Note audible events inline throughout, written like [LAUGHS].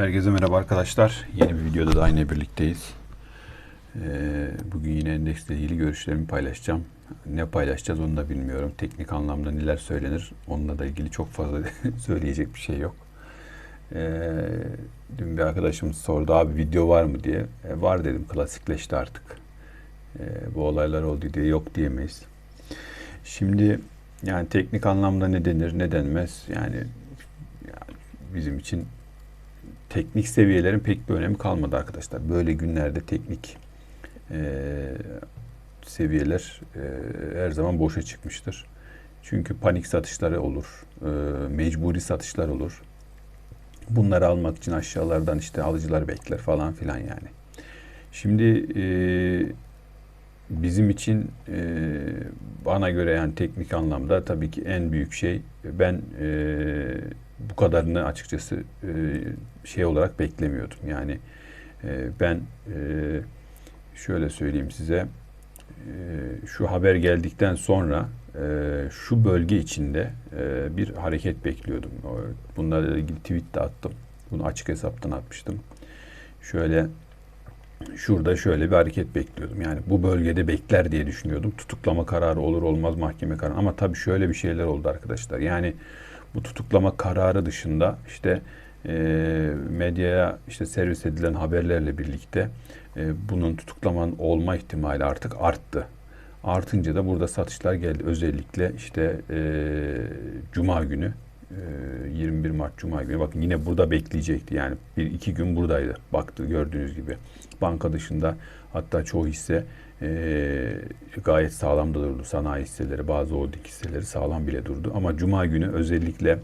Herkese merhaba arkadaşlar. Yeni bir videoda da aynı birlikteyiz. Ee, bugün yine endeksle ilgili görüşlerimi paylaşacağım. Ne paylaşacağız onu da bilmiyorum. Teknik anlamda neler söylenir onunla da ilgili çok fazla [LAUGHS] söyleyecek bir şey yok. Ee, dün bir arkadaşımız sordu abi video var mı diye. E, var dedim klasikleşti artık. E, bu olaylar oldu diye yok diyemeyiz. Şimdi yani teknik anlamda ne denir ne denmez yani bizim için teknik seviyelerin pek bir önemi kalmadı arkadaşlar. Böyle günlerde teknik e, seviyeler e, her zaman boşa çıkmıştır. Çünkü panik satışları olur, e, mecburi satışlar olur. Bunları almak için aşağılardan işte alıcılar bekler falan filan yani. Şimdi e, bizim için e, bana göre yani teknik anlamda tabii ki en büyük şey ben e, bu kadarını açıkçası e, şey olarak beklemiyordum. Yani e, ben e, şöyle söyleyeyim size e, şu haber geldikten sonra e, şu bölge içinde e, bir hareket bekliyordum. Bunlarla ilgili tweet de attım. Bunu açık hesaptan atmıştım. Şöyle şurada şöyle bir hareket bekliyordum. Yani bu bölgede bekler diye düşünüyordum. Tutuklama kararı olur olmaz mahkeme kararı. Ama tabii şöyle bir şeyler oldu arkadaşlar. Yani bu tutuklama kararı dışında işte e, medyaya işte servis edilen haberlerle birlikte e, bunun tutuklamanın olma ihtimali artık arttı. Artınca da burada satışlar geldi. Özellikle işte e, Cuma günü 21 Mart Cuma günü bakın yine burada bekleyecekti. Yani bir iki gün buradaydı. Baktı gördüğünüz gibi. Banka dışında hatta çoğu hisse e, gayet sağlam da durdu. Sanayi hisseleri, bazı holding hisseleri sağlam bile durdu. Ama Cuma günü özellikle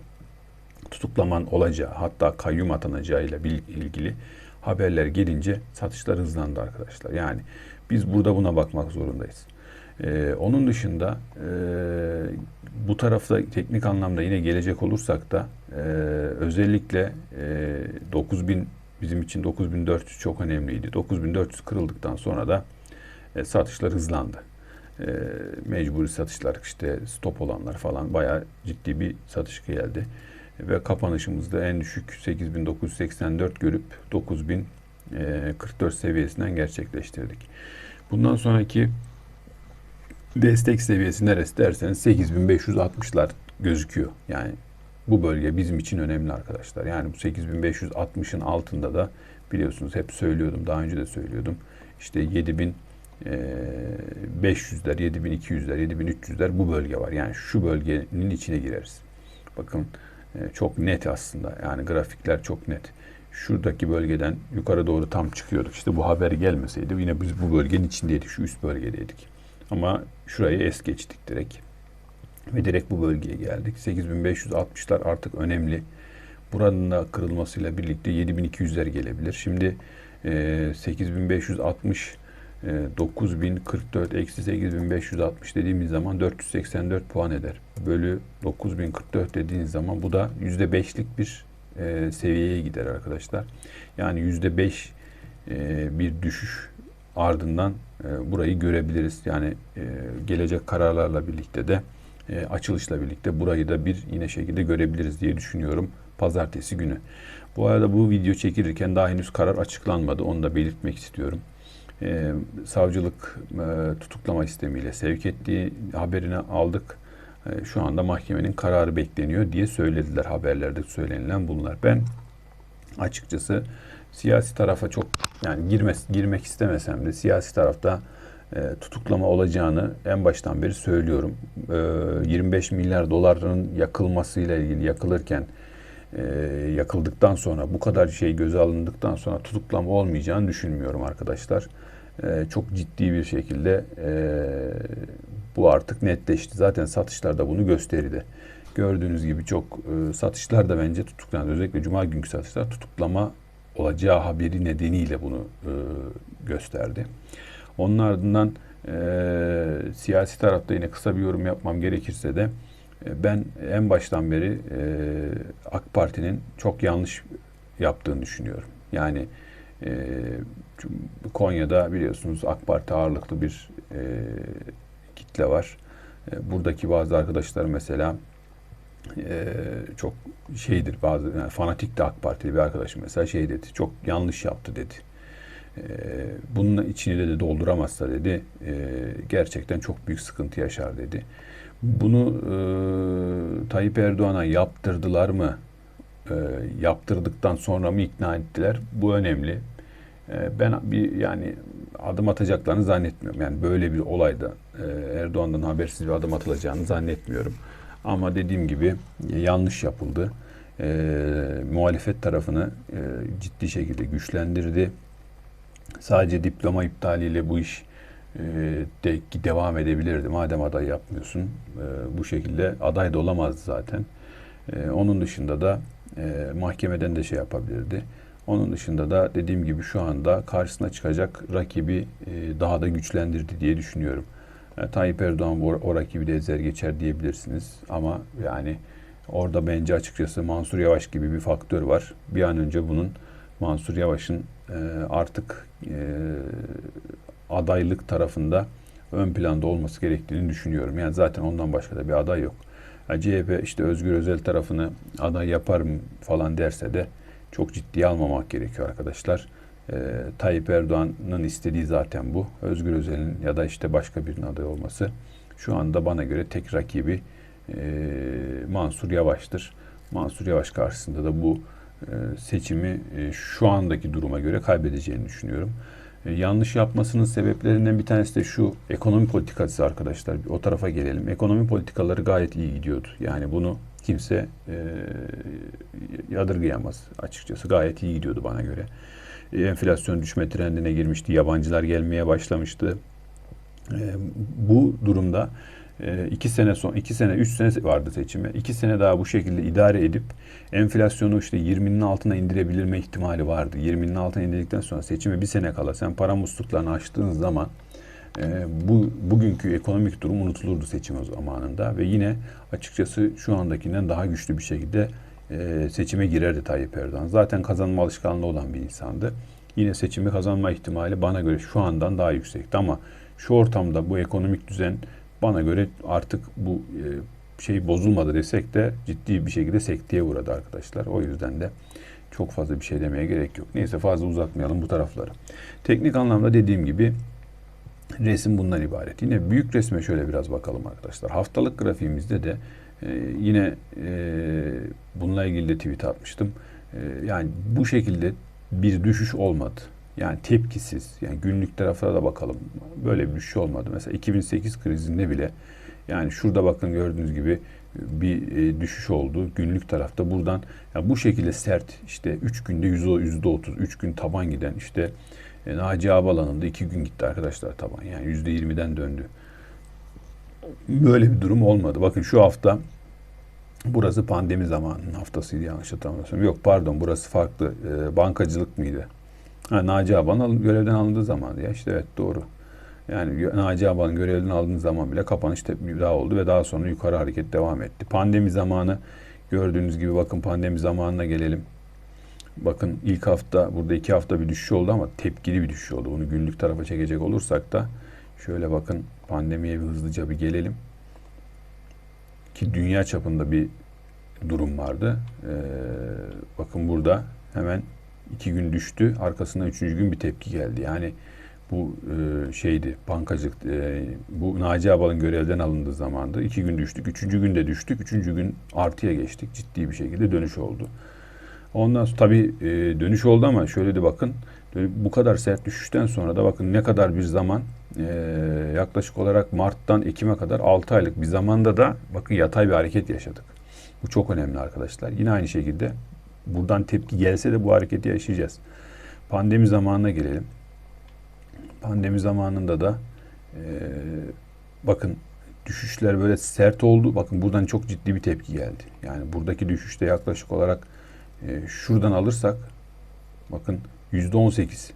tutuklaman olacağı hatta kayyum atanacağıyla ilgili haberler gelince satışlar hızlandı arkadaşlar. Yani biz burada buna bakmak zorundayız. Ee, onun dışında e, bu tarafta teknik anlamda yine gelecek olursak da e, özellikle e, 9000 bizim için 9400 çok önemliydi. 9400 kırıldıktan sonra da e, satışlar hızlandı. E, mecburi satışlar işte stop olanlar falan bayağı ciddi bir satış geldi. Ve kapanışımızda en düşük 8984 görüp 9044 seviyesinden gerçekleştirdik. Bundan sonraki destek seviyesi neresi derseniz 8560'lar gözüküyor. Yani bu bölge bizim için önemli arkadaşlar. Yani bu 8560'ın altında da biliyorsunuz hep söylüyordum. Daha önce de söylüyordum. İşte 7000 500'ler, 7200'ler, 7300'ler bu bölge var. Yani şu bölgenin içine gireriz. Bakın çok net aslında. Yani grafikler çok net. Şuradaki bölgeden yukarı doğru tam çıkıyorduk. İşte bu haber gelmeseydi yine biz bu bölgenin içindeydik. Şu üst bölgedeydik. Ama şurayı es geçtik direkt. Ve direkt bu bölgeye geldik. 8560'lar artık önemli. Buranın da kırılmasıyla birlikte 7200'ler gelebilir. Şimdi 8560 9044 eksi 8560 dediğimiz zaman 484 puan eder. Bölü 9044 dediğiniz zaman bu da %5'lik bir e, seviyeye gider arkadaşlar. Yani %5 e, bir düşüş ardından e, burayı görebiliriz. Yani e, gelecek kararlarla birlikte de e, açılışla birlikte burayı da bir yine şekilde görebiliriz diye düşünüyorum pazartesi günü. Bu arada bu video çekilirken daha henüz karar açıklanmadı. Onu da belirtmek istiyorum. Ee, savcılık e, tutuklama istemiyle sevk ettiği haberini aldık. E, şu anda mahkemenin kararı bekleniyor diye söylediler haberlerde söylenilen bunlar. Ben açıkçası siyasi tarafa çok yani girmez, girmek istemesem de siyasi tarafta e, tutuklama olacağını en baştan beri söylüyorum. E, 25 milyar doların yakılmasıyla ilgili yakılırken e, yakıldıktan sonra bu kadar şey göze alındıktan sonra tutuklama olmayacağını düşünmüyorum arkadaşlar. E, çok ciddi bir şekilde e, bu artık netleşti. Zaten satışlar da bunu gösterdi. Gördüğünüz gibi çok e, satışlar da bence tutuklandı. Özellikle cuma günkü satışlar tutuklama olacağı haberi nedeniyle bunu e, gösterdi. Onun ardından e, siyasi tarafta yine kısa bir yorum yapmam gerekirse de e, ben en baştan beri e, AK Parti'nin çok yanlış yaptığını düşünüyorum. Yani e, Konya'da biliyorsunuz AK Parti ağırlıklı bir e, kitle var. E, buradaki bazı arkadaşlar mesela e, çok şeydir bazı yani fanatik de AK Partili bir arkadaşım mesela şey dedi. Çok yanlış yaptı dedi. E, bunun içini de, dolduramazsa dedi. E, gerçekten çok büyük sıkıntı yaşar dedi. Bunu e, Tayyip Erdoğan'a yaptırdılar mı? E, yaptırdıktan sonra mı ikna ettiler? Bu önemli. E, ben bir yani adım atacaklarını zannetmiyorum. Yani böyle bir olayda e, Erdoğan'dan habersiz bir adım atılacağını zannetmiyorum. Ama dediğim gibi e, yanlış yapıldı. E, muhalefet tarafını e, ciddi şekilde güçlendirdi. Sadece diploma iptaliyle bu iş e, de, devam edebilirdi. Madem aday yapmıyorsun e, bu şekilde aday da olamazdı zaten. E, onun dışında da e, mahkemeden de şey yapabilirdi. Onun dışında da dediğim gibi şu anda karşısına çıkacak rakibi e, daha da güçlendirdi diye düşünüyorum. E, Tayyip Erdoğan o, o rakibi de ezer geçer diyebilirsiniz. Ama yani orada bence açıkçası Mansur Yavaş gibi bir faktör var. Bir an önce bunun Mansur Yavaş'ın e, artık e, adaylık tarafında ön planda olması gerektiğini düşünüyorum. Yani zaten ondan başka da bir aday yok. Yani CHP işte Özgür Özel tarafını aday yaparım falan derse de çok ciddiye almamak gerekiyor arkadaşlar. Ee, Tayyip Erdoğan'ın istediği zaten bu. Özgür Özel'in ya da işte başka birinin aday olması. Şu anda bana göre tek rakibi e, Mansur Yavaş'tır. Mansur Yavaş karşısında da bu e, seçimi e, şu andaki duruma göre kaybedeceğini düşünüyorum. E, yanlış yapmasının sebeplerinden bir tanesi de şu ekonomi politikası arkadaşlar. O tarafa gelelim. Ekonomi politikaları gayet iyi gidiyordu. Yani bunu kimse e, yadırgayamaz açıkçası. Gayet iyi gidiyordu bana göre. E, enflasyon düşme trendine girmişti. Yabancılar gelmeye başlamıştı. E, bu durumda e, iki sene son iki sene üç sene vardı seçime. İki sene daha bu şekilde idare edip enflasyonu işte 20'nin altına indirebilme ihtimali vardı. 20'nin altına indirdikten sonra seçime bir sene kala sen para musluklarını açtığın zaman e, bu bugünkü ekonomik durum unutulurdu seçim zamanında ve yine açıkçası şu andakinden daha güçlü bir şekilde e, seçime girerdi Tayyip Erdoğan. Zaten kazanma alışkanlığı olan bir insandı. Yine seçimi kazanma ihtimali bana göre şu andan daha yüksekti ama şu ortamda bu ekonomik düzen bana göre artık bu e, şey bozulmadı desek de ciddi bir şekilde sekteye uğradı arkadaşlar. O yüzden de çok fazla bir şey demeye gerek yok. Neyse fazla uzatmayalım bu tarafları. Teknik anlamda dediğim gibi resim bundan ibaret. Yine büyük resme şöyle biraz bakalım arkadaşlar. Haftalık grafiğimizde de e, yine e, bununla ilgili de tweet atmıştım. E, yani bu şekilde bir düşüş olmadı. Yani tepkisiz. Yani günlük taraflara da bakalım. Böyle bir şey olmadı. Mesela 2008 krizinde bile yani şurada bakın gördüğünüz gibi bir e, düşüş oldu günlük tarafta. Buradan yani bu şekilde sert işte 3 günde yüzde 30, 3 gün taban giden işte e, Naci Ağbalan'ın 2 gün gitti arkadaşlar taban. Yani yüzde 20'den döndü. Böyle bir durum olmadı. Bakın şu hafta burası pandemi zamanının haftasıydı yanlış hatırlamıyorsam. Yok pardon burası farklı. E, bankacılık mıydı? Ha, Naci Ağban görevden alındığı zaman ya işte evet doğru. Yani Naci Ağban görevden alındığı zaman bile kapanış bir daha oldu ve daha sonra yukarı hareket devam etti. Pandemi zamanı gördüğünüz gibi bakın pandemi zamanına gelelim. Bakın ilk hafta burada iki hafta bir düşüş oldu ama tepkili bir düşüş oldu. Bunu günlük tarafa çekecek olursak da şöyle bakın pandemiye bir hızlıca bir gelelim. Ki dünya çapında bir durum vardı. Ee, bakın burada hemen iki gün düştü. Arkasından üçüncü gün bir tepki geldi. Yani bu e, şeydi bankacılık e, bu Naci Abal'ın görevden alındığı zamandı. İki gün düştük. Üçüncü günde düştük. Üçüncü gün artıya geçtik. Ciddi bir şekilde dönüş oldu. Ondan sonra tabii e, dönüş oldu ama şöyle de bakın bu kadar sert düşüşten sonra da bakın ne kadar bir zaman e, yaklaşık olarak Mart'tan Ekim'e kadar 6 aylık bir zamanda da bakın yatay bir hareket yaşadık. Bu çok önemli arkadaşlar. Yine aynı şekilde buradan tepki gelse de bu hareketi yaşayacağız. Pandemi zamanına gelelim. Pandemi zamanında da e, bakın düşüşler böyle sert oldu. Bakın buradan çok ciddi bir tepki geldi. Yani buradaki düşüşte yaklaşık olarak e, şuradan alırsak bakın yüzde on sekiz.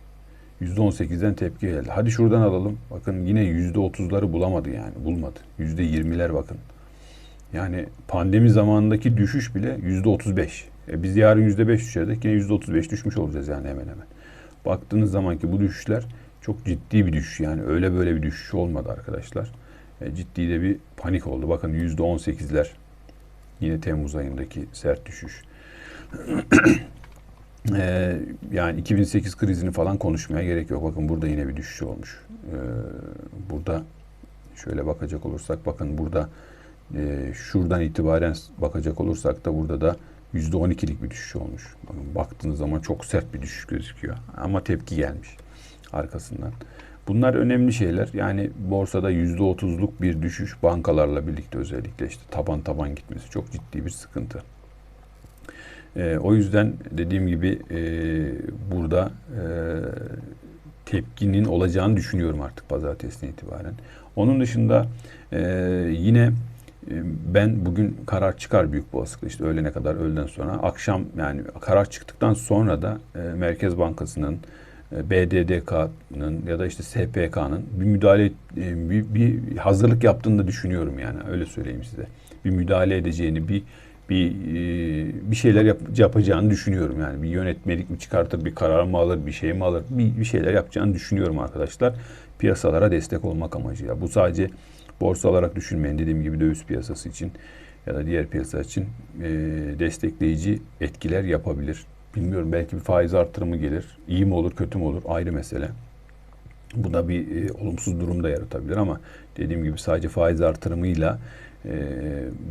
Yüzde on sekizden tepki geldi. Hadi şuradan alalım. Bakın yine yüzde otuzları bulamadı yani. Bulmadı. Yüzde yirmiler bakın. Yani pandemi zamanındaki düşüş bile yüzde otuz beş. E biz yarın yüzde beş düşerdik. Yine yüzde otuz beş düşmüş olacağız yani hemen hemen. Baktığınız zaman ki bu düşüşler çok ciddi bir düşüş. Yani öyle böyle bir düşüş olmadı arkadaşlar. E, ciddi de bir panik oldu. Bakın yüzde on sekizler. Yine Temmuz ayındaki sert düşüş. [CLEARS THROAT] Ee, yani 2008 krizini falan konuşmaya gerek yok. Bakın burada yine bir düşüş olmuş. Ee, burada şöyle bakacak olursak bakın burada e, şuradan itibaren bakacak olursak da burada da %12'lik bir düşüş olmuş. Bakın baktığınız zaman çok sert bir düşüş gözüküyor. Ama tepki gelmiş arkasından. Bunlar önemli şeyler. Yani borsada %30'luk bir düşüş bankalarla birlikte özellikle işte taban taban gitmesi çok ciddi bir sıkıntı. E, o yüzden dediğim gibi e, burada e, tepkinin olacağını düşünüyorum artık pazartesine itibaren. Onun dışında e, yine e, ben bugün karar çıkar büyük olasılıkla işte öğlene kadar öğleden sonra akşam yani karar çıktıktan sonra da e, Merkez Bankası'nın e, BDDK'nın ya da işte SPK'nın bir müdahale e, bir, bir hazırlık yaptığını da düşünüyorum yani öyle söyleyeyim size. Bir müdahale edeceğini bir bir e, bir şeyler yap, yapacağını düşünüyorum yani. Bir yönetmelik mi çıkartır bir karar mı alır bir şey mi alır? Bir, bir şeyler yapacağını düşünüyorum arkadaşlar. Piyasalara destek olmak amacıyla bu sadece borsa olarak düşünmeyin. Dediğim gibi döviz piyasası için ya da diğer piyasa için e, destekleyici etkiler yapabilir. Bilmiyorum belki bir faiz artırımı gelir. İyi mi olur kötü mü olur? Ayrı mesele. Bu da bir e, olumsuz durum da yaratabilir ama dediğim gibi sadece faiz artırımıyla e,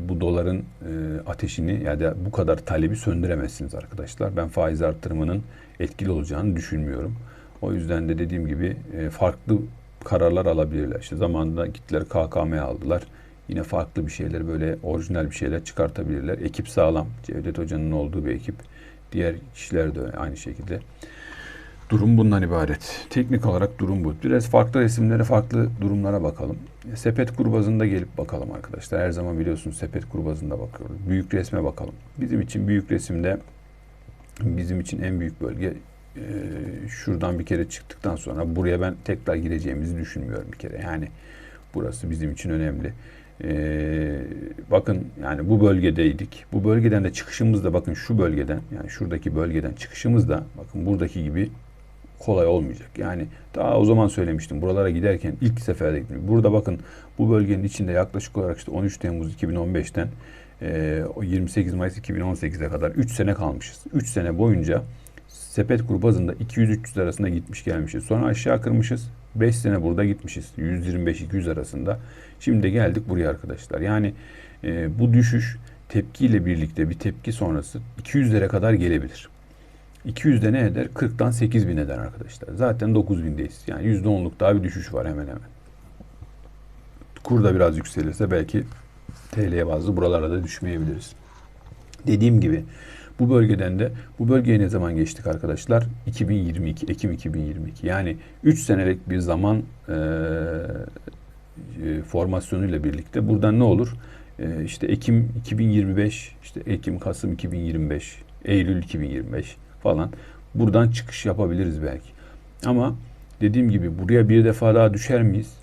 bu doların e, ateşini ya da bu kadar talebi söndüremezsiniz arkadaşlar. Ben faiz artırımının etkili olacağını düşünmüyorum. O yüzden de dediğim gibi e, farklı kararlar alabilirler. İşte zamanında gittiler KKM aldılar. Yine farklı bir şeyler böyle orijinal bir şeyler çıkartabilirler. Ekip sağlam. Cevdet Hoca'nın olduğu bir ekip. Diğer kişiler de aynı şekilde. Durum bundan ibaret. Teknik olarak durum bu. Biraz farklı resimlere, farklı durumlara bakalım. Sepet kur bazında gelip bakalım arkadaşlar. Her zaman biliyorsunuz sepet kur bazında bakıyoruz. Büyük resme bakalım. Bizim için büyük resimde bizim için en büyük bölge e, şuradan bir kere çıktıktan sonra buraya ben tekrar gireceğimizi düşünmüyorum bir kere. Yani burası bizim için önemli. Ee, bakın yani bu bölgedeydik. Bu bölgeden de çıkışımız da bakın şu bölgeden yani şuradaki bölgeden çıkışımız da bakın buradaki gibi kolay olmayacak. Yani daha o zaman söylemiştim buralara giderken ilk seferde gittim. Burada bakın bu bölgenin içinde yaklaşık olarak işte 13 Temmuz 2015'ten e, 28 Mayıs 2018'e kadar 3 sene kalmışız. 3 sene boyunca sepet kur bazında 200-300 arasında gitmiş gelmişiz. Sonra aşağı kırmışız. 5 sene burada gitmişiz. 125-200 arasında. Şimdi de geldik buraya arkadaşlar. Yani e, bu düşüş tepkiyle birlikte bir tepki sonrası 200'lere kadar gelebilir. 200'de ne eder? 40'tan 8000 eder arkadaşlar. Zaten 9000'deyiz. Yani %10'luk daha bir düşüş var hemen hemen. Kur da biraz yükselirse belki TL'ye bazı buralara da düşmeyebiliriz. Dediğim gibi bu bölgeden de bu bölgeye ne zaman geçtik arkadaşlar? 2022, Ekim 2022. Yani 3 senelik bir zaman e, e, formasyonuyla birlikte buradan ne olur? E, işte Ekim 2025, işte Ekim, Kasım 2025, Eylül 2025 falan buradan çıkış yapabiliriz belki. Ama dediğim gibi buraya bir defa daha düşer miyiz?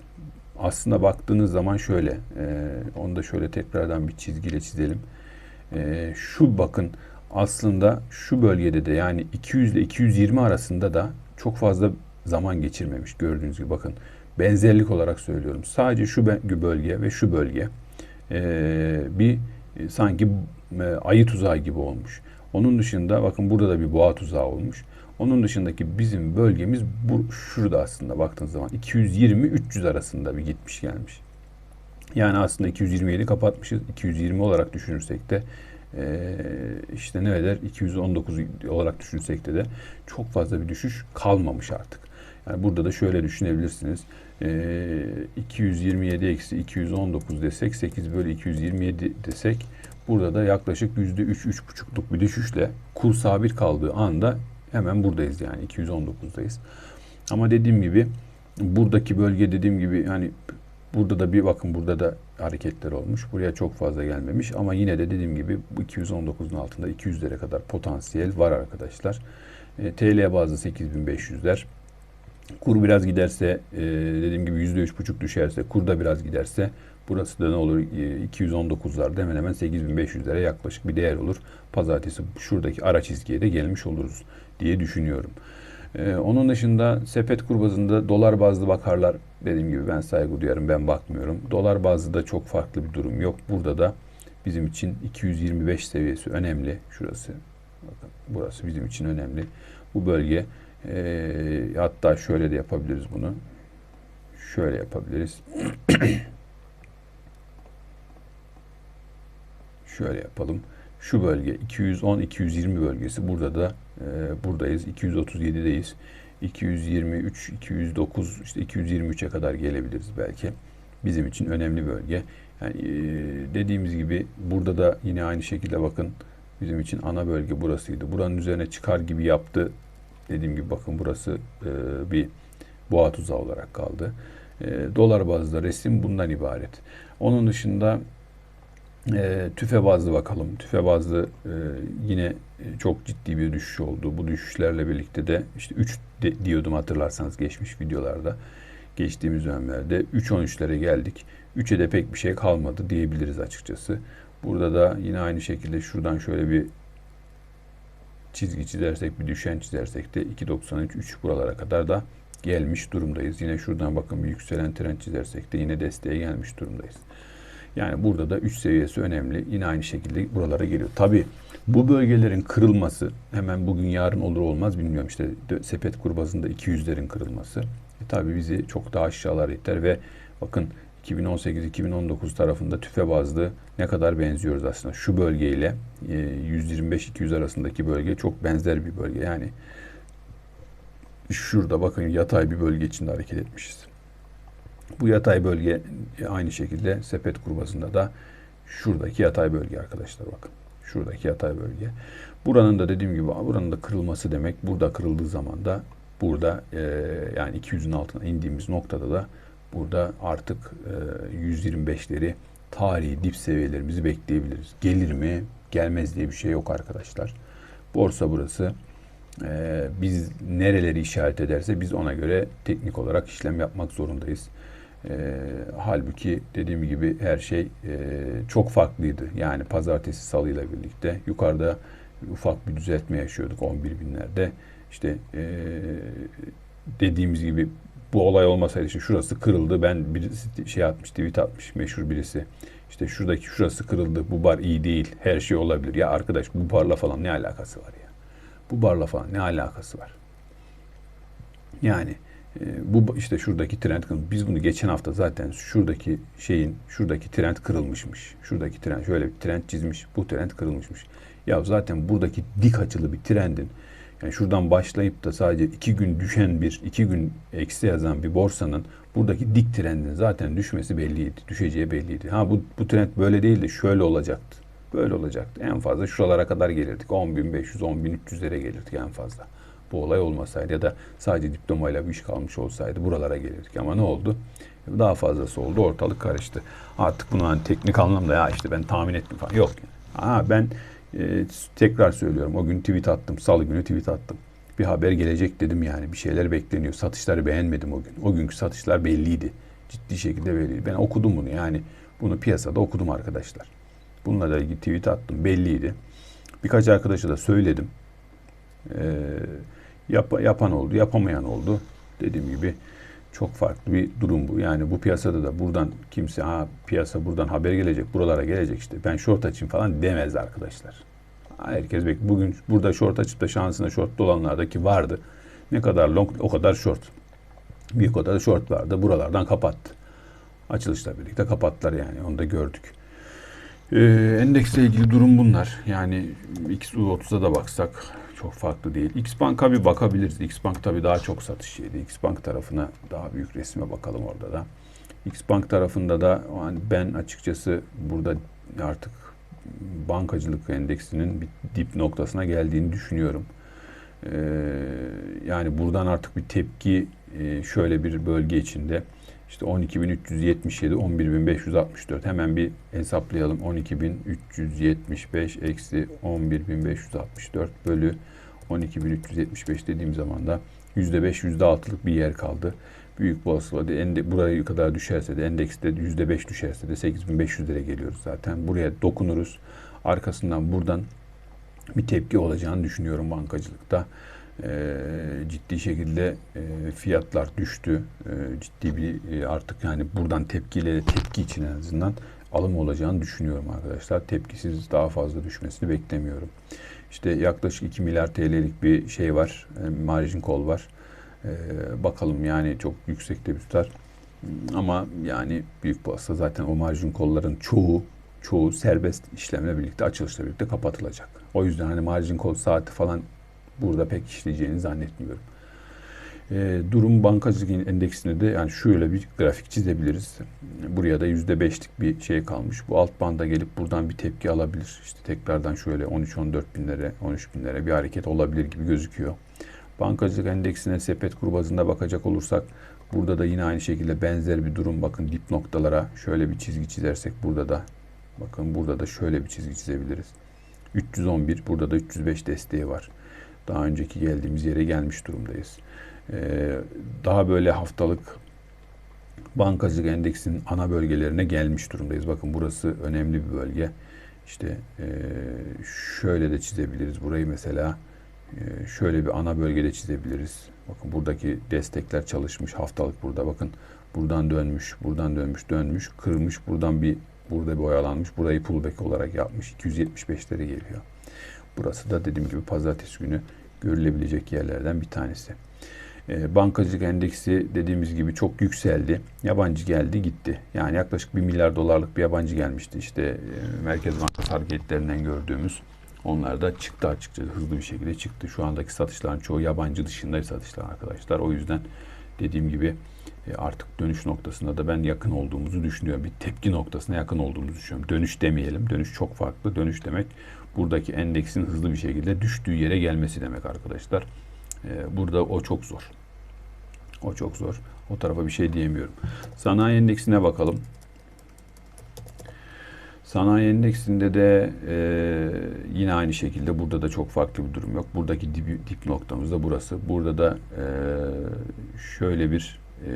Aslında baktığınız zaman şöyle, e, onu da şöyle tekrardan bir çizgiyle çizelim. E, şu bakın aslında şu bölgede de yani 200 ile 220 arasında da çok fazla zaman geçirmemiş gördüğünüz gibi bakın benzerlik olarak söylüyorum. Sadece şu bölge ve şu bölge e, bir e, sanki e, ayı tuzağı gibi olmuş. Onun dışında bakın burada da bir boğa tuzağı olmuş. Onun dışındaki bizim bölgemiz bu şurada aslında baktığınız zaman 220-300 arasında bir gitmiş gelmiş. Yani aslında 227 kapatmışız. 220 olarak düşünürsek de işte ne eder 219 olarak düşünsek de de çok fazla bir düşüş kalmamış artık. Yani burada da şöyle düşünebilirsiniz. E, 227 eksi 219 desek 8 bölü 227 desek Burada da yaklaşık yüzde üç, üç buçukluk bir düşüşle kur sabit kaldığı anda hemen buradayız yani 219'dayız. Ama dediğim gibi buradaki bölge dediğim gibi hani burada da bir bakın burada da hareketler olmuş. Buraya çok fazla gelmemiş ama yine de dediğim gibi bu 219'un altında 200'lere kadar potansiyel var arkadaşlar. E, TL bazı 8500'ler. Kur biraz giderse e, dediğim gibi %3,5 düşerse kur da biraz giderse Burası da ne olur? 219'larda hemen hemen 8500'lere yaklaşık bir değer olur. Pazartesi şuradaki ara çizgiye de gelmiş oluruz diye düşünüyorum. Ee, onun dışında sepet kur bazında dolar bazlı bakarlar. Dediğim gibi ben saygı duyarım ben bakmıyorum. Dolar bazlı da çok farklı bir durum yok. Burada da bizim için 225 seviyesi önemli. Şurası. Bakın burası bizim için önemli. Bu bölge e, hatta şöyle de yapabiliriz bunu. Şöyle yapabiliriz. [CLEARS THROAT] şöyle yapalım. Şu bölge 210-220 bölgesi. Burada da e, buradayız. 237'deyiz. 223, 209, işte 223'e kadar gelebiliriz belki. Bizim için önemli bölge. Yani e, dediğimiz gibi burada da yine aynı şekilde bakın bizim için ana bölge burasıydı. Buranın üzerine çıkar gibi yaptı. Dediğim gibi bakın burası e, bir boğa tuzağı olarak kaldı. E, dolar bazlı resim bundan ibaret. Onun dışında e, tüfe bazlı bakalım. Tüfe bazlı e, yine çok ciddi bir düşüş oldu. Bu düşüşlerle birlikte de işte 3 de, diyordum hatırlarsanız geçmiş videolarda. Geçtiğimiz dönemlerde 3.13'lere geldik. 3'e de pek bir şey kalmadı diyebiliriz açıkçası. Burada da yine aynı şekilde şuradan şöyle bir çizgi çizersek, bir düşen çizersek de 2.93 3 buralara kadar da gelmiş durumdayız. Yine şuradan bakın bir yükselen trend çizersek de yine desteğe gelmiş durumdayız. Yani burada da 3 seviyesi önemli. Yine aynı şekilde buralara geliyor. Tabi bu bölgelerin kırılması hemen bugün yarın olur olmaz bilmiyorum. İşte sepet kurbazında 200'lerin kırılması. E tabi bizi çok daha aşağılara iter ve bakın 2018-2019 tarafında tüfe bazlı ne kadar benziyoruz aslında. Şu bölgeyle 125-200 arasındaki bölge çok benzer bir bölge. Yani şurada bakın yatay bir bölge içinde hareket etmişiz. Bu yatay bölge aynı şekilde sepet kurbasında da şuradaki yatay bölge arkadaşlar bakın. Şuradaki yatay bölge. Buranın da dediğim gibi buranın da kırılması demek. Burada kırıldığı zaman da burada e, yani 200'ün altına indiğimiz noktada da burada artık e, 125'leri tarihi dip seviyelerimizi bekleyebiliriz. Gelir mi? Gelmez diye bir şey yok arkadaşlar. Borsa burası. Ee, biz nereleri işaret ederse biz ona göre teknik olarak işlem yapmak zorundayız. E, halbuki dediğim gibi her şey e, çok farklıydı. Yani pazartesi salıyla birlikte yukarıda ufak bir düzeltme yaşıyorduk 11 binlerde. İşte e, dediğimiz gibi bu olay olmasaydı işte şurası kırıldı. Ben birisi şey atmış, tweet atmış meşhur birisi. İşte şuradaki şurası kırıldı. Bu bar iyi değil. Her şey olabilir. Ya arkadaş bu barla falan ne alakası var ya? Bu barla falan ne alakası var? Yani ee, bu işte şuradaki trend kırılmış. Biz bunu geçen hafta zaten şuradaki şeyin şuradaki trend kırılmışmış. Şuradaki trend şöyle bir trend çizmiş. Bu trend kırılmışmış. Ya zaten buradaki dik açılı bir trendin yani şuradan başlayıp da sadece iki gün düşen bir, iki gün eksi yazan bir borsanın buradaki dik trendin zaten düşmesi belliydi. Düşeceği belliydi. Ha bu, bu trend böyle değil de şöyle olacaktı. Böyle olacaktı. En fazla şuralara kadar gelirdik. 10.500, 10.300'lere gelirdik en fazla bu olay olmasaydı ya da sadece diplomayla bir iş kalmış olsaydı buralara gelirdik. Ama ne oldu? Daha fazlası oldu. Ortalık karıştı. Artık bunu hani teknik anlamda ya işte ben tahmin ettim falan. Yok. Ha ben e, tekrar söylüyorum. O gün tweet attım. Salı günü tweet attım. Bir haber gelecek dedim yani. Bir şeyler bekleniyor. Satışları beğenmedim o gün. O günkü satışlar belliydi. Ciddi şekilde belliydi. Ben okudum bunu yani. Bunu piyasada okudum arkadaşlar. Bununla da ilgili tweet attım. Belliydi. Birkaç arkadaşa da söyledim. Eee Yap, yapan oldu, yapamayan oldu. Dediğim gibi çok farklı bir durum bu. Yani bu piyasada da buradan kimse ha piyasa buradan haber gelecek, buralara gelecek işte. Ben short açayım falan demez arkadaşlar. Herkes bek bugün burada short açıp da şansına short dolanlardaki vardı. Ne kadar long o kadar short. Bir kadar da short vardı. Buralardan kapattı. Açılışla birlikte kapattılar yani. Onu da gördük. Ee, endeksle ilgili durum bunlar. Yani XU30'a da baksak çok farklı değil. Xbank'a bir bakabiliriz. Xbank tabii daha çok satış yedi. Xbank tarafına daha büyük resme bakalım orada da. Xbank tarafında da yani ben açıkçası burada artık bankacılık endeksinin bir dip noktasına geldiğini düşünüyorum. Ee, yani buradan artık bir tepki e, şöyle bir bölge içinde işte 12.377, 11.564. Hemen bir hesaplayalım. 12.375 eksi 11.564 bölü 12.375 dediğim zaman da %5, %6'lık bir yer kaldı. Büyük olasılıkla ende, buraya kadar düşerse de endekste %5 düşerse de 8.500 geliyoruz zaten. Buraya dokunuruz. Arkasından buradan bir tepki olacağını düşünüyorum bankacılıkta e, ciddi şekilde e, fiyatlar düştü. E, ciddi bir e, artık yani buradan tepkiyle tepki için en azından alım olacağını düşünüyorum arkadaşlar. Tepkisiz daha fazla düşmesini beklemiyorum. İşte yaklaşık 2 milyar TL'lik bir şey var. E, margin call var. E, bakalım yani çok yüksekte bir tutar. Ama yani büyük pasta zaten o margin call'ların çoğu çoğu serbest işlemle birlikte açılışla birlikte kapatılacak. O yüzden hani margin call saati falan burada pek işleyeceğini zannetmiyorum. E, durum bankacılık endeksinde de yani şöyle bir grafik çizebiliriz. Buraya da %5'lik bir şey kalmış. Bu alt banda gelip buradan bir tepki alabilir. İşte tekrardan şöyle 13-14 binlere, 13 binlere bir hareket olabilir gibi gözüküyor. Bankacılık endeksine sepet kuru bazında bakacak olursak burada da yine aynı şekilde benzer bir durum. Bakın dip noktalara şöyle bir çizgi çizersek burada da bakın burada da şöyle bir çizgi çizebiliriz. 311 burada da 305 desteği var. Daha önceki geldiğimiz yere gelmiş durumdayız. Ee, daha böyle haftalık bankacılık endeksinin ana bölgelerine gelmiş durumdayız. Bakın burası önemli bir bölge. İşte e, şöyle de çizebiliriz. Burayı mesela e, şöyle bir ana bölgede çizebiliriz. Bakın buradaki destekler çalışmış haftalık burada. Bakın buradan dönmüş, buradan dönmüş, dönmüş, kırmış. Buradan bir burada bir oyalanmış. Burayı pullback olarak yapmış. 275'lere geliyor. Burası da dediğim gibi pazartesi günü görülebilecek yerlerden bir tanesi. E, bankacılık endeksi dediğimiz gibi çok yükseldi. Yabancı geldi gitti. Yani yaklaşık 1 milyar dolarlık bir yabancı gelmişti. İşte e, Merkez Bankası hareketlerinden gördüğümüz. Onlar da çıktı açıkçası hızlı bir şekilde çıktı. Şu andaki satışların çoğu yabancı dışında satışlar arkadaşlar. O yüzden dediğim gibi artık dönüş noktasında da ben yakın olduğumuzu düşünüyorum. Bir tepki noktasına yakın olduğumuzu düşünüyorum. Dönüş demeyelim. Dönüş çok farklı. Dönüş demek buradaki endeksin hızlı bir şekilde düştüğü yere gelmesi demek arkadaşlar. E, burada o çok zor. O çok zor. O tarafa bir şey diyemiyorum. Sanayi endeksine bakalım. Sanayi endeksinde de e, yine aynı şekilde burada da çok farklı bir durum yok. Buradaki dip, dip noktamız da burası. Burada da e, şöyle bir e,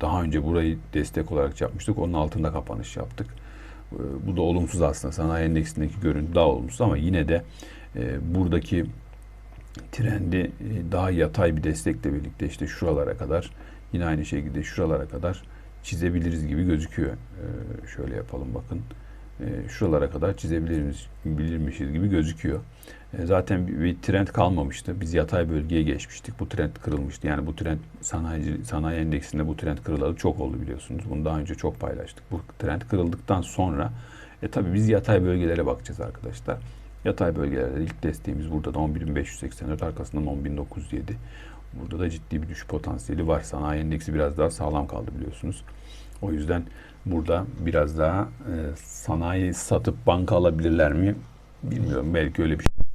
daha önce burayı destek olarak yapmıştık. Onun altında kapanış yaptık. E, bu da olumsuz aslında. Sanayi endeksindeki görüntü daha olumsuz ama yine de e, buradaki trendi e, daha yatay bir destekle birlikte işte şuralara kadar yine aynı şekilde şuralara kadar çizebiliriz gibi gözüküyor. Ee, şöyle yapalım bakın. Ee, şuralara kadar çizebiliriz bilirmişiz gibi gözüküyor. Ee, zaten bir, bir trend kalmamıştı. Biz yatay bölgeye geçmiştik. Bu trend kırılmıştı. Yani bu trend sanayi sanayi endeksinde bu trend kırılalı çok oldu biliyorsunuz. Bunu daha önce çok paylaştık. Bu trend kırıldıktan sonra e tabi biz yatay bölgelere bakacağız arkadaşlar. Yatay bölgelerde ilk desteğimiz burada da 11.584 arkasından 10.907. Burada da ciddi bir düşüş potansiyeli var. Sanayi endeksi biraz daha sağlam kaldı biliyorsunuz. O yüzden burada biraz daha e, sanayi satıp banka alabilirler mi bilmiyorum. Belki öyle bir şey.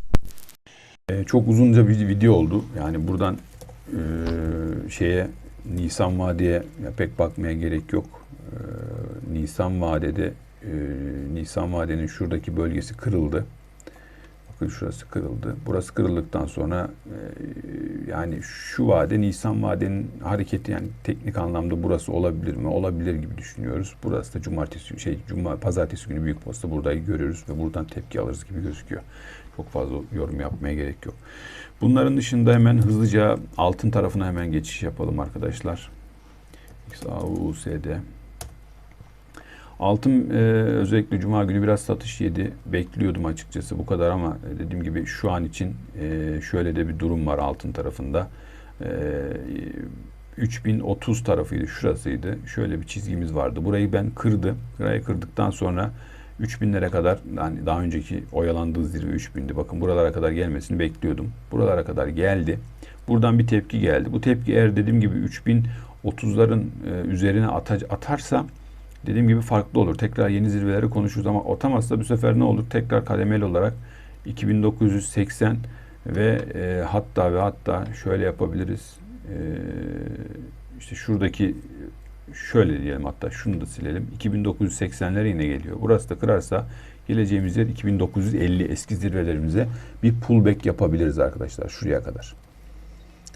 E, çok uzunca bir video oldu. Yani buradan e, şeye Nisan vadeye pek bakmaya gerek yok. E, Nisan vadede e, Nisan vadenin şuradaki bölgesi kırıldı. Bakın şurası kırıldı. Burası kırıldıktan sonra e, yani şu vade Nisan vadenin hareketi yani teknik anlamda burası olabilir mi? Olabilir gibi düşünüyoruz. Burası da cumartesi şey cuma pazartesi günü büyük posta burada görüyoruz ve buradan tepki alırız gibi gözüküyor. Çok fazla yorum yapmaya gerek yok. Bunların dışında hemen hızlıca altın tarafına hemen geçiş yapalım arkadaşlar. XAUSD Altın e, özellikle Cuma günü biraz satış yedi. Bekliyordum açıkçası bu kadar ama dediğim gibi şu an için e, şöyle de bir durum var altın tarafında. E, 3030 tarafıydı şurasıydı. Şöyle bir çizgimiz vardı. Burayı ben kırdı. Burayı kırdıktan sonra 3000'lere kadar yani daha önceki oyalandığı zirve 3000'di. Bakın buralara kadar gelmesini bekliyordum. Buralara kadar geldi. Buradan bir tepki geldi. Bu tepki eğer dediğim gibi 3030'ların e, üzerine atarsa dediğim gibi farklı olur. Tekrar yeni zirveleri konuşuruz ama otamazsa bu sefer ne olur? Tekrar kademeli olarak 2980 ve e, hatta ve hatta şöyle yapabiliriz. E, işte şuradaki şöyle diyelim hatta şunu da silelim. 2980'lere yine geliyor. Burası da kırarsa geleceğimiz yer 2950 eski zirvelerimize bir pullback yapabiliriz arkadaşlar şuraya kadar.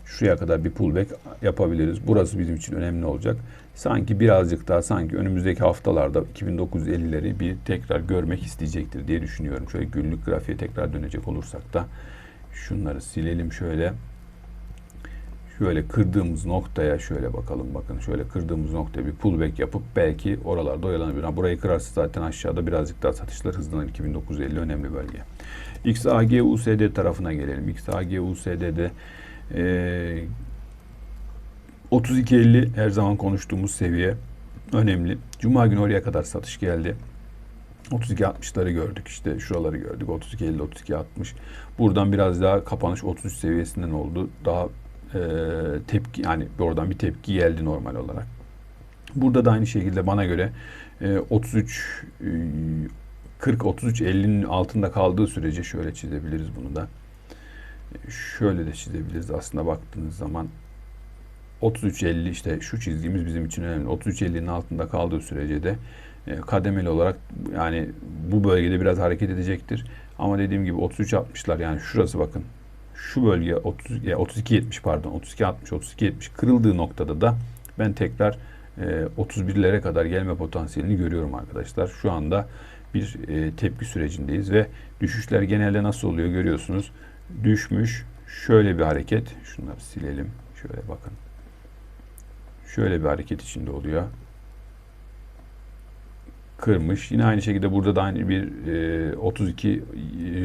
Şuraya kadar bir pullback yapabiliriz. Burası bizim için önemli olacak sanki birazcık daha sanki önümüzdeki haftalarda 2950'leri bir tekrar görmek isteyecektir diye düşünüyorum. Şöyle günlük grafiğe tekrar dönecek olursak da şunları silelim şöyle. Şöyle kırdığımız noktaya şöyle bakalım bakın şöyle kırdığımız noktaya bir pullback yapıp belki oralarda oyalanabilir. Burayı kırarsa zaten aşağıda birazcık daha satışlar hızlanır. 2950 önemli bölge. XAG USD tarafına gelelim. XAG USD'de e, 32.50 her zaman konuştuğumuz seviye önemli. Cuma günü oraya kadar satış geldi. 32.60'ları gördük işte şuraları gördük 32.50 32.60 buradan biraz daha kapanış 33 seviyesinden oldu daha e, tepki yani oradan bir tepki geldi normal olarak burada da aynı şekilde bana göre e, 33 e, 40 33 50'nin altında kaldığı sürece şöyle çizebiliriz bunu da şöyle de çizebiliriz aslında baktığınız zaman 33.50 işte şu çizgimiz bizim için önemli. 33.50'nin altında kaldığı sürece de e, kademeli olarak yani bu bölgede biraz hareket edecektir. Ama dediğim gibi 33.60'lar yani şurası bakın. Şu bölge 30 ya 32.70 pardon 32.60 32.70 kırıldığı noktada da ben tekrar e, 31'lere kadar gelme potansiyelini görüyorum arkadaşlar. Şu anda bir e, tepki sürecindeyiz ve düşüşler genelde nasıl oluyor görüyorsunuz. Düşmüş şöyle bir hareket. Şunları silelim. Şöyle bakın. Şöyle bir hareket içinde oluyor. Kırmış. Yine aynı şekilde burada da aynı bir e, 32,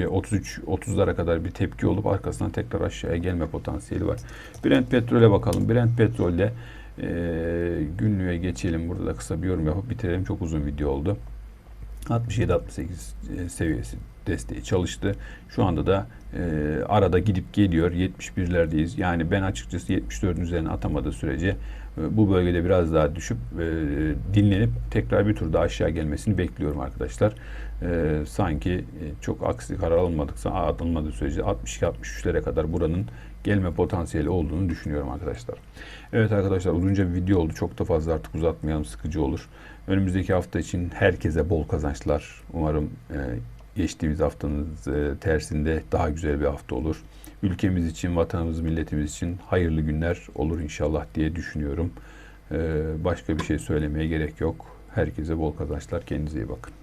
e, 33, 30'lara kadar bir tepki olup arkasından tekrar aşağıya gelme potansiyeli var. Brent petrole bakalım. Brent petrolde e, günlüğe geçelim. Burada da kısa bir yorum yapıp bitirelim. Çok uzun video oldu. 67-68 e, seviyesi desteği çalıştı. Şu anda da e, arada gidip geliyor. 71'lerdeyiz. Yani ben açıkçası 74'ün üzerine atamadığı sürece bu bölgede biraz daha düşüp e, dinlenip tekrar bir tur daha aşağı gelmesini bekliyorum arkadaşlar. E, sanki e, çok aksi karar alınmadıksa atılmadığı sürece 62-63'lere kadar buranın gelme potansiyeli olduğunu düşünüyorum arkadaşlar. Evet arkadaşlar uzunca bir video oldu. Çok da fazla artık uzatmayalım sıkıcı olur. Önümüzdeki hafta için herkese bol kazançlar. Umarım e, geçtiğimiz haftanın e, tersinde daha güzel bir hafta olur. Ülkemiz için, vatanımız, milletimiz için hayırlı günler olur inşallah diye düşünüyorum. E, başka bir şey söylemeye gerek yok. Herkese bol kazançlar. Kendinize iyi bakın.